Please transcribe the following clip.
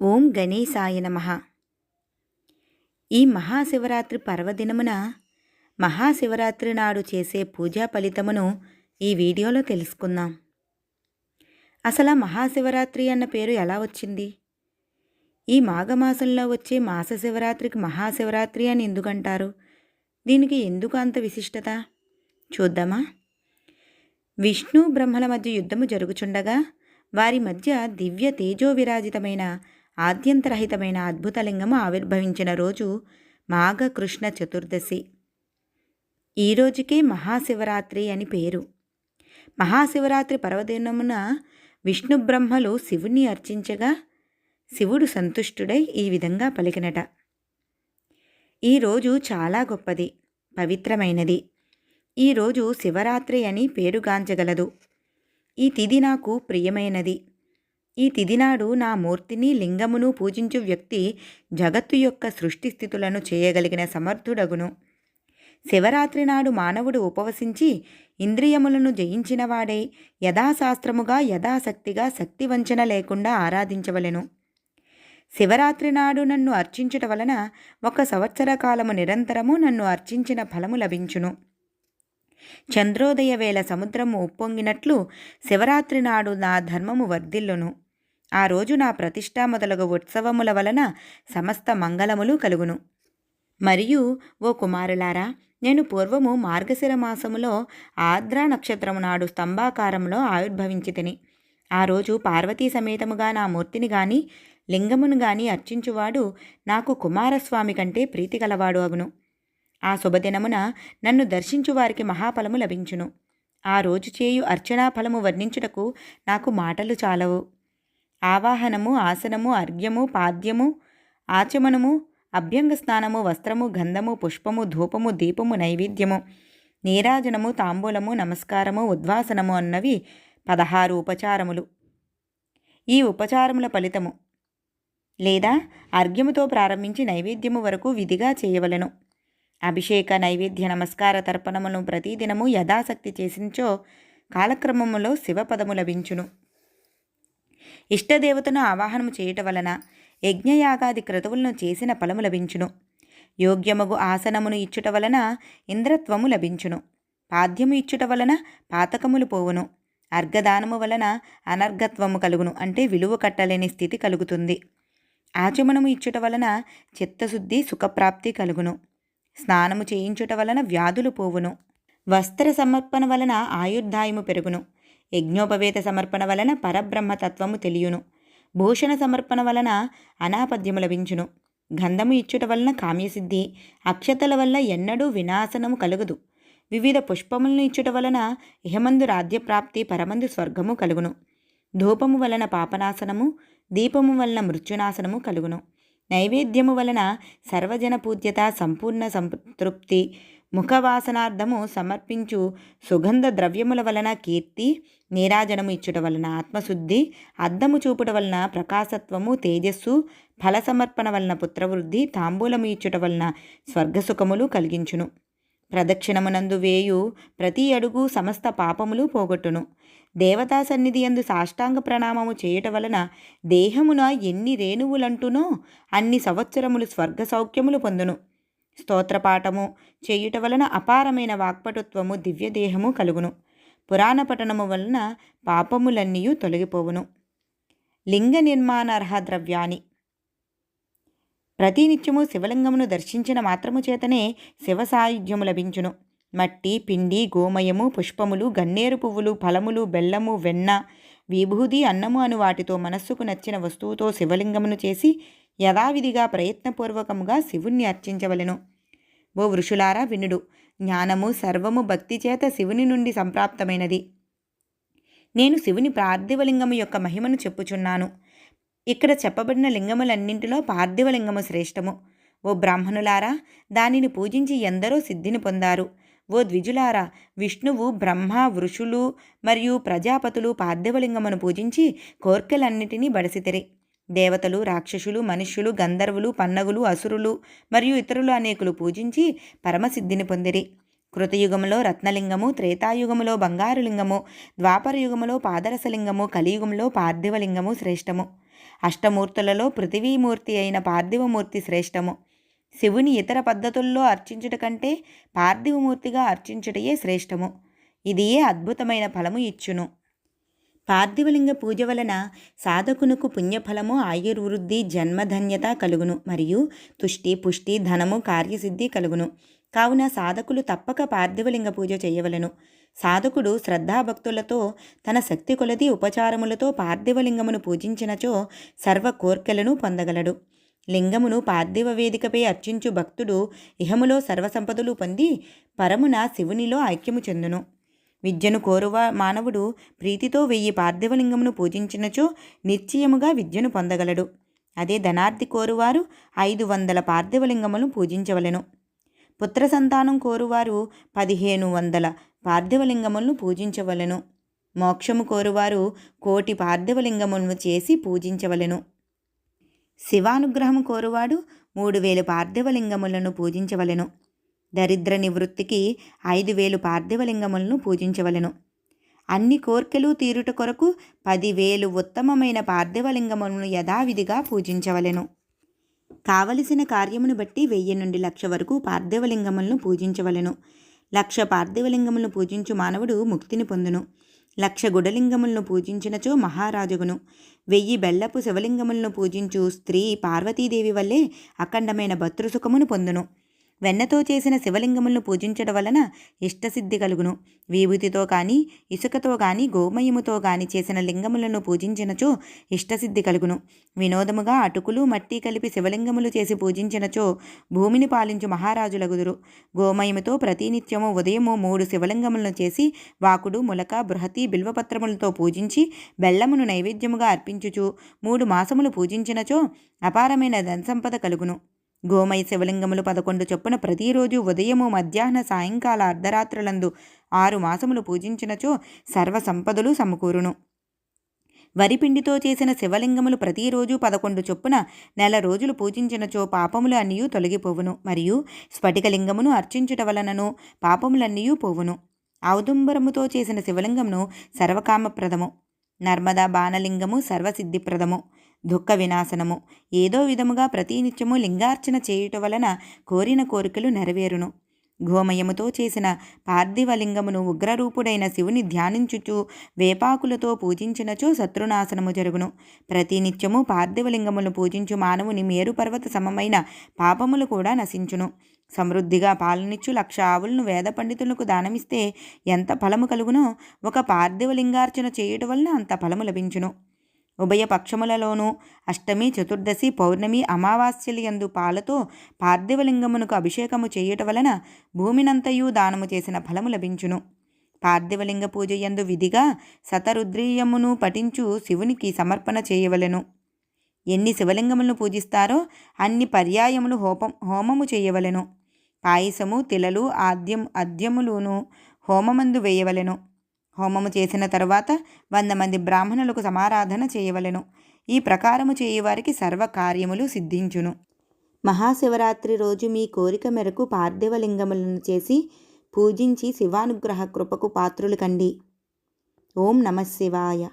ఓం గణేశాయ నమ. ఈ మహాశివరాత్రి పర్వదినమున మహాశివరాత్రి నాడు చేసే పూజా ఫలితమును ఈ వీడియోలో తెలుసుకుందాం. అసలు మహాశివరాత్రి అన్న పేరు ఎలా వచ్చింది? ఈ మాఘమాసంలో వచ్చే మాస శివరాత్రికి మహాశివరాత్రి అని ఎందుకంటారు? దీనికి ఎందుకు అంత విశిష్టత? చూద్దామా? విష్ణు బ్రహ్మల మధ్య యుద్ధము జరుగుచుండగా వారి మధ్య దివ్య తేజో విరాజితమైన ఆద్యంతరహితమైన అద్భుతలింగము ఆవిర్భవించిన రోజు మాఘ కృష్ణ చతుర్దశి. ఈ రోజుకే మహాశివరాత్రి అని పేరు. మహాశివరాత్రి పర్వదినమున విష్ణు బ్రహ్మలు శివుణ్ణి అర్చించగా శివుడు సంతుష్టుడై ఈ విధంగా పలికినట. ఈరోజు చాలా గొప్పది పవిత్రమైనది. ఈరోజు శివరాత్రి అని పేరుగాంచగలదు ఈ తిథి నాకు ప్రియమైనది. ఈ తిదినాడు నా మూర్తిని లింగమును పూజించు వ్యక్తి జగత్తు యొక్క సృష్టి స్థితులను చేయగలిగిన సమర్థుడగును. శివరాత్రి నాడు మానవుడు ఉపవసించి ఇంద్రియములను జయించినవాడై యథాశాస్త్రముగా యథాశక్తిగా శక్తి వంచన లేకుండా ఆరాధించవలెను. శివరాత్రి నాడు నన్ను అర్చించుట వలన ఒక సంవత్సర కాలము నిరంతరము నన్ను అర్చించిన ఫలము లభించును. చంద్రోదయ వేళ సముద్రము ఉప్పొంగినట్లు శివరాత్రి నాడు నా ధర్మము వర్ధిల్లును. ఆ రోజు నా ప్రతిష్ట మొదలగు ఉత్సవముల వలన సమస్త మంగళములు కలుగును. మరియు ఓ కుమారులారా నేను పూర్వము మార్గశిర మాసములో ఆర్ద్ర నక్షత్రము నాడు స్తంభాకారంలో ఆవిర్భవించి తిని ఆ రోజు పార్వతీ సమేతముగా నా మూర్తిని గాని లింగమును గాని అర్చించువాడు నాకు కుమారస్వామి కంటే ప్రీతి గలవాడు అగును. ఆ శుభదినమున నన్ను దర్శించు వారికి మహాఫలము లభించును. ఆ రోజు చేయు అర్చనా ఫలము వర్ణించుటకు నాకు మాటలు చాలవు. ఆవాహనము ఆసనము అర్ఘ్యము పాద్యము ఆచమనము అభ్యంగ స్నానము వస్త్రము గంధము పుష్పము ధూపము దీపము నైవేద్యము నీరాజనము తాంబూలము నమస్కారము ఉద్వాసనము అన్నవి పదహారు ఉపచారములు. ఈ ఉపచారముల ఫలితము లేదా అర్ఘ్యముతో ప్రారంభించి నైవేద్యము వరకు విధిగా చేయవలను. అభిషేక నైవేద్య నమస్కార తర్పణమును ప్రతిదినము యథాశక్తి చేసించో కాలక్రమములో శివపదము లభించును. ఇష్టదేవతను ఆవాహనము చేయుట వలన యజ్ఞయాగాది క్రతువులను చేసిన ఫలము లభించును. యోగ్యమగు ఆసనమును ఇచ్చుట వలన ఇంద్రత్వము లభించును. పాద్యము ఇచ్చుట వలన పాతకములు పోవును. అర్ఘదానము వలన అనర్ఘత్వము కలుగును అంటే విలువ కట్టలేని స్థితి కలుగుతుంది. ఆచమనము ఇచ్చుట వలన చిత్తశుద్ధి సుఖప్రాప్తి కలుగును. స్నానము చేయించుట వలన వ్యాధులు పోవును. వస్త్ర సమర్పణ వలన ఆయుర్దాయము పెరుగును. యజ్ఞోపవేత సమర్పణ వలన పరబ్రహ్మతత్వము తెలియును. భూషణ సమర్పణ వలన అనాపద్యము లభించును. గంధము ఇచ్చుట వలన కామ్యసిద్ధి అక్షతల వల్ల ఎన్నడూ వినాశనము కలుగదు. వివిధ పుష్పములను ఇచ్చుట వలన ఇహమందు రాజ్యప్రాప్తి పరమందు స్వర్గము కలుగును. ధూపము వలన పాపనాశనము దీపము వలన మృత్యునాశనము కలుగును. నైవేద్యము వలన సర్వజన పూజ్యత సంపూర్ణ సంతృప్తి ముఖవాసనార్థము సమర్పించు సుగంధ ద్రవ్యముల వలన కీర్తి నీరాజనము ఇచ్చుట వలన ఆత్మశుద్ధి అద్దము చూపుట వలన ప్రకాశత్వము తేజస్సు ఫల సమర్పణ వలన పుత్రవృద్ధి తాంబూలము ఇచ్చుట వలన స్వర్గసుఖములు కలిగించును. ప్రదక్షిణమునందు వేయు ప్రతి అడుగు సమస్త పాపములు పోగొట్టును. దేవతా సన్నిధి అందు సాష్టాంగ ప్రణామము చేయుట వలన దేహమున ఎన్ని రేణువులంటునో అన్ని సంవత్సరములు స్వర్గ సౌఖ్యములు పొందును. స్తోత్రపాఠము చేయుట వలన అపారమైన వాక్పటుత్వము దివ్యదేహము కలుగును. పురాణ పఠనము వలన పాపములన్నీ తొలగిపోవును. లింగ నిర్మాణార్హ ద్రవ్యాన్ని ప్రతినిత్యము శివలింగమును దర్శించిన మాత్రము చేతనే శివ సాయుధ్యము లభించును. మట్టి పిండి గోమయము పుష్పములు గన్నేరు పువ్వులు ఫలములు బెల్లము వెన్న విభూది అన్నము అను వాటితో మనస్సుకు నచ్చిన వస్తువుతో శివలింగమును చేసి యథావిధిగా ప్రయత్నపూర్వకముగా శివుణ్ణి అర్చించవలెను. ఓ వృషులారా వినుడు జ్ఞానము సర్వము భక్తి చేత శివుని నుండి సంప్రాప్తమైనది. నేను శివుని పార్థివలింగము యొక్క మహిమను చెప్పుచున్నాను. ఇక్కడ చెప్పబడిన లింగములన్నింటిలో పార్థివలింగము శ్రేష్టము. ఓ బ్రాహ్మణులారా దానిని పూజించి ఎందరో సిద్ధిని పొందారు. ఓ ద్విజులారా విష్ణువు బ్రహ్మ వృషులు మరియు ప్రజాపతులు పార్థివలింగమును పూజించి కోర్కెలన్నిటినీ బడసితిరి. దేవతలు రాక్షసులు మనుష్యులు గంధర్వులు పన్నగులు అసురులు మరియు ఇతరులు అనేకులు పూజించి పరమసిద్ధిని పొందిరి. కృతయుగములో రత్నలింగము త్రేతాయుగములో బంగారు లింగము ద్వాపర యుగములో పాదరసలింగము కలియుగంలో పార్థివలింగము శ్రేష్టము. అష్టమూర్తులలో పృథివీమూర్తి అయిన పార్థివమూర్తి శ్రేష్టము. శివుని ఇతర పద్ధతుల్లో అర్చించుట కంటే పార్థివమూర్తిగా అర్చించుటయే శ్రేష్టము. ఇది ఏ అద్భుతమైన ఫలము ఇచ్చును. పార్థివలింగ పూజ వలన సాధకునకు పుణ్యఫలము ఆయుర్వృద్ధి జన్మధన్యత కలుగును మరియు తుష్టి పుష్టి ధనము కార్యసిద్ధి కలుగును. కావున సాధకులు తప్పక పార్థివలింగ పూజ చేయవలను. సాధకుడు శ్రద్ధాభక్తులతో తన శక్తి కొలది ఉపచారములతో పార్థివలింగమును పూజించినచో సర్వ కోర్కెలను పొందగలడు. లింగమును పార్థివ వేదికపై అర్చించు భక్తుడు ఇహములో సర్వసంపదలు పొంది పరమున శివునిలో ఐక్యము చెందును. విద్యను కోరువా మానవుడు ప్రీతితో వెయ్యి పార్థివలింగమును పూజించినచో నిశ్చయముగా విద్యను పొందగలడు. అదే ధనార్థి కోరువారు ఐదు వందల పార్థివలింగములను పూజించవలెను. పుత్ర సంతానం కోరువారు పదిహేను వందల పార్థివలింగములను పూజించవలెను. మోక్షము కోరువారు కోటి పార్థివలింగములను చేసి పూజించవలెను. శివానుగ్రహము కోరువాడు మూడు వేలు పార్థివలింగములను పూజించవలెను. దరిద్ర నివృత్తికి ఐదు వేలు పార్థివలింగములను పూజించవలెను. అన్ని కోర్కెలు తీరుట కొరకు పదివేలు ఉత్తమమైన పార్థివలింగములను యథావిధిగా పూజించవలెను. కావలసిన కార్యమును బట్టి వెయ్యి నుండి లక్ష వరకు పార్థివలింగములను పూజించవలెను. లక్ష పార్థివలింగములను పూజించు మానవుడు ముక్తిని పొందును. లక్ష గుడలింగములను పూజించినచో మహారాజుగును. వెయ్యి బెల్లపు శివలింగములను పూజించు స్త్రీ పార్వతీదేవి వల్లే అఖండమైన భతృసుఖమును పొందును. వెన్నతో చేసిన శివలింగములను పూజించడం వలన ఇష్టసిద్ధి కలుగును. విభూతితో కానీ ఇసుకతో కానీ గోమయముతో కానీ చేసిన లింగములను పూజించినచో ఇష్టసిద్ధి కలుగును. వినోదముగా అటుకులు మట్టి కలిపి శివలింగములు చేసి పూజించినచో భూమిని పాలించు మహారాజులగుదురు. గోమయముతో ప్రతినిత్యము ఉదయము మూడు శివలింగములను చేసి వాకుడు ములక బృహతి బిల్వపత్రములతో పూజించి బెల్లమును నైవేద్యముగా అర్పించుచు మూడు మాసములు పూజించినచో అపారమైన ధనసంపద కలుగును. గోమయ శివలింగములు పదకొండు చొప్పున ప్రతిరోజు ఉదయము మధ్యాహ్న సాయంకాల అర్ధరాత్రులందు ఆరు మాసములు పూజించినచో సర్వ సంపదలు సమకూరును. వరిపిండితో చేసిన శివలింగములు ప్రతిరోజు పదకొండు చొప్పున నెల రోజులు పూజించినచో పాపములు అన్నీ తొలగిపోవును మరియు స్ఫటికలింగమును అర్చించుట వలనను పాపములన్నీ పోవును. ఔదుంబరముతో చేసిన శివలింగమును సర్వకామప్రదము. నర్మదా బాణలింగము సర్వసిద్ధిప్రదము. దుఃఖ వినాశనము. ఏదో విధముగా ప్రతినిత్యము లింగార్చన చేయుట వలన కోరిన కోరికలు నెరవేరును. గోమయముతో చేసిన పార్థివలింగమును ఉగ్రరూపుడైన శివుని ధ్యానించుచు వేపాకులతో పూజించినచో శత్రునాశనము జరుగును. ప్రతినిత్యము పార్థివలింగమును పూజించు మానవుని మేరు పర్వత సమమైన పాపములు కూడా నశించును. సమృద్ధిగా పాలనిచ్చు లక్ష ఆవులను వేద పండితులకు దానమిస్తే ఎంత ఫలము కలుగునో ఒక పార్థివలింగార్చన చేయుట వలన అంత ఫలము లభించును. ఉభయ పక్షములలోనూ అష్టమి చతుర్దశి పౌర్ణమి అమావాస్యలందు పాలతో పార్థివలింగమునకు అభిషేకము చేయుట వలన భూమినంతయు దానము చేసిన ఫలము లభించును. పార్థివలింగ పూజ యందు విధిగా శతరుద్రీయమును పఠించు శివునికి సమర్పణ చేయవలెను. ఎన్ని శివలింగములను పూజిస్తారో అన్ని పర్యాయములు హోపం హోమము చేయవలెను. పాయసము తిలలు ఆద్యం అద్యములును హోమమందు వేయవలెను. హోమము చేసిన తరువాత వంద మంది బ్రాహ్మణులకు సమారాధన చేయవలెను. ఈ ప్రకారము చేయువారికి సర్వకార్యములు సిద్ధించును. మహాశివరాత్రి రోజు మీ కోరిక మేరకు పార్థివలింగములను చేసి పూజించి శివానుగ్రహ కృపకు పాత్రులు కండి. ఓం నమ శివాయ.